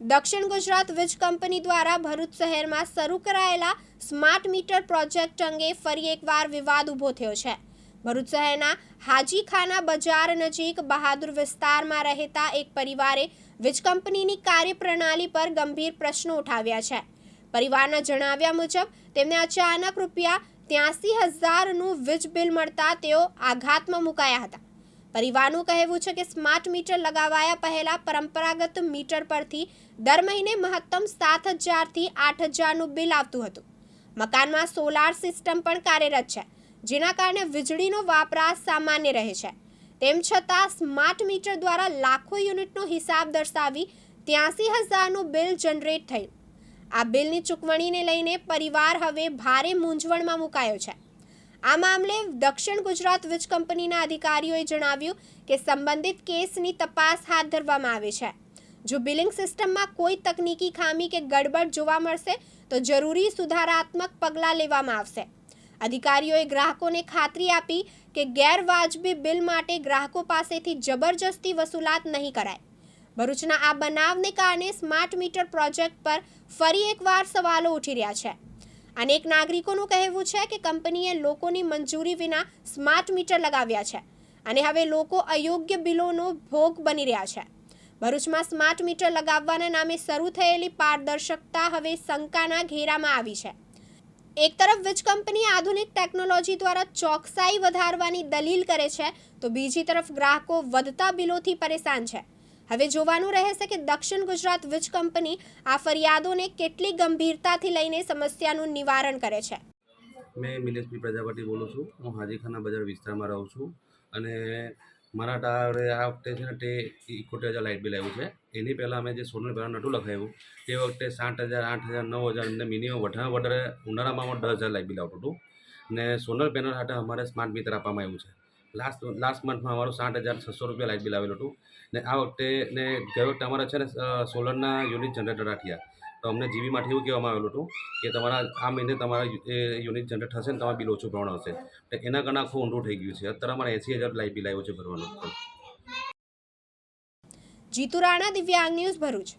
દક્ષિણ ગુજરાત વીજ કંપની દ્વારા ભરૂચ શહેરમાં શરૂ કરાયેલા સ્માર્ટ મીટર પ્રોજેક્ટ અંગે ફરી એકવાર વિવાદ ઊભો થયો છે. ભરૂચ શહેરના હાજીખાના બજાર નજીક બહાદુર વિસ્તારમાં રહેતા એક પરિવારે વીજ કંપનીની કાર્યપ્રણાલી પર ગંભીર પ્રશ્નો ઉઠાવ્યા છે. પરિવારના જણાવ્યા મુજબ, તેમને અચાનક રૂપિયા ત્યાસી હજારનું વીજ બિલ મળતા તેઓ આઘાતમાં મુકાયા હતા. પરિવારનું કહેવું છે કે સ્માર્ટ મીટર લગાવાયા પહેલા પરંપરાગત મીટર પરથી દર મહિને મહત્તમ સાત હજારથી આઠ હજારનું બિલ આવતું હતું. મકાનમાં સોલાર સિસ્ટમ પણ કાર્યરત છે, જેના કારણે વીજળીનો વપરાશ સામાન્ય રહે છે. તેમ છતાં સ્માર્ટ મીટર દ્વારા લાખો યુનિટનો હિસાબ દર્શાવી ત્યાંસી હજારનું બિલ જનરેટ થયું. આ બિલની ચૂકવણીને લઈને પરિવાર હવે ભારે મૂંઝવણમાં મુકાયો છે. આ મામલે દક્ષિણ ગુજરાત વીજ કંપનીના અધિકારીઓએ જણાવ્યું કે સંબંધિત કેસની તપાસ હાથ ધરવામાં આવી છે. જો બિલિંગ સિસ્ટમમાં કોઈ તકનીકી ખામી કે ગડબડ જોવા મળશે, તો જરૂરી સુધારાત્મક પગલાં લેવામાં આવશે. અધિકારીઓએ ગ્રાહકોને ખાતરી આપી કે ગેરવાજબી બિલ માટે ગ્રાહકો પાસેથી જબરજસ્તી વસૂલાત નહીં કરાય. ભરૂચના આ બનાવને કારણે સ્માર્ટ મીટર પ્રોજેક્ટ પર ફરી એકવાર સવાલો ઉઠી રહ્યા છે. અનેક નાગરિકોનું કહેવું છે કે કંપનીએ લોકોની મંજૂરી વિના સ્માર્ટ મીટર લગાવ્યા છે અને હવે લોકો અયોગ્ય બિલોનો ભોગ બની રહ્યા છે. ભરૂચમાં સ્માર્ટ મીટર લગાવવાના નામે શરૂ થયેલી પારદર્શકતા હવે શંકાના ઘેરામાં આવી છે. એક તરફ વીજ કંપની આધુનિક ટેકનોલોજી દ્વારા ચોકસાઈ વધારવાની દલીલ કરે છે, તો બીજી તરફ ગ્રાહકો વધતા બિલોથી પરેશાન છે. હવે જોવાનું રહેશે કે દક્ષિણ ગુજરાત વીજ કંપની આ ફરિયાદોને કેટલી ગંભીરતાથી લઈને સમસ્યાનું નિવારણ કરે છે. મેં મિલેશભાઈ પ્રજાપતિ બોલું છું. હું હાજીખાના બજાર વિસ્તારમાં રહું છું અને મારા ટાવરે આ વખતે છે ને તે ઇકોતેર હજાર લાઇટ બિલ આવ્યું છે. એની પહેલાં અમે જે સોલર પેનલ નહોતું લખાવ્યું, તે વખતે સાઠ હજાર, આઠ હજાર, નવ હજાર અને મિનિમમ વધારે વધારે ઉનાળામાં દસ હજાર લાઇટ બિલ આવતું હતું. ને સોલર પેનલ સાથે અમારે સ્માર્ટ મીટર આપવામાં આવ્યું છે. લાસ્ટ લાસ્ટ મંથમાં અમારું સાઠ હજાર છસો રૂપિયા લાઇટ બિલ આવેલું હતું. ને આ વખતે ને ગયો વખતે અમારા છે ને સોલરના યુનિટ જનરેટર રાખ્યા. તો અમને જીબીમાંથી એવું કહેવામાં આવેલું હતું કે તમારા આ મહિને તમારા યુનિટ જનરેટ થશે ને, તમારું બિલ ઓછું ભરવાનું આવશે તો એના કારણે આખું ઊંડું થઈ ગયું છે. અત્યારે અમારે એંસી હજાર લાઇટ બિલ આવ્યું છે ભરવાનું. જીતુ રાણા, દિવ્યાંગ ન્યૂઝ ભરૂચ.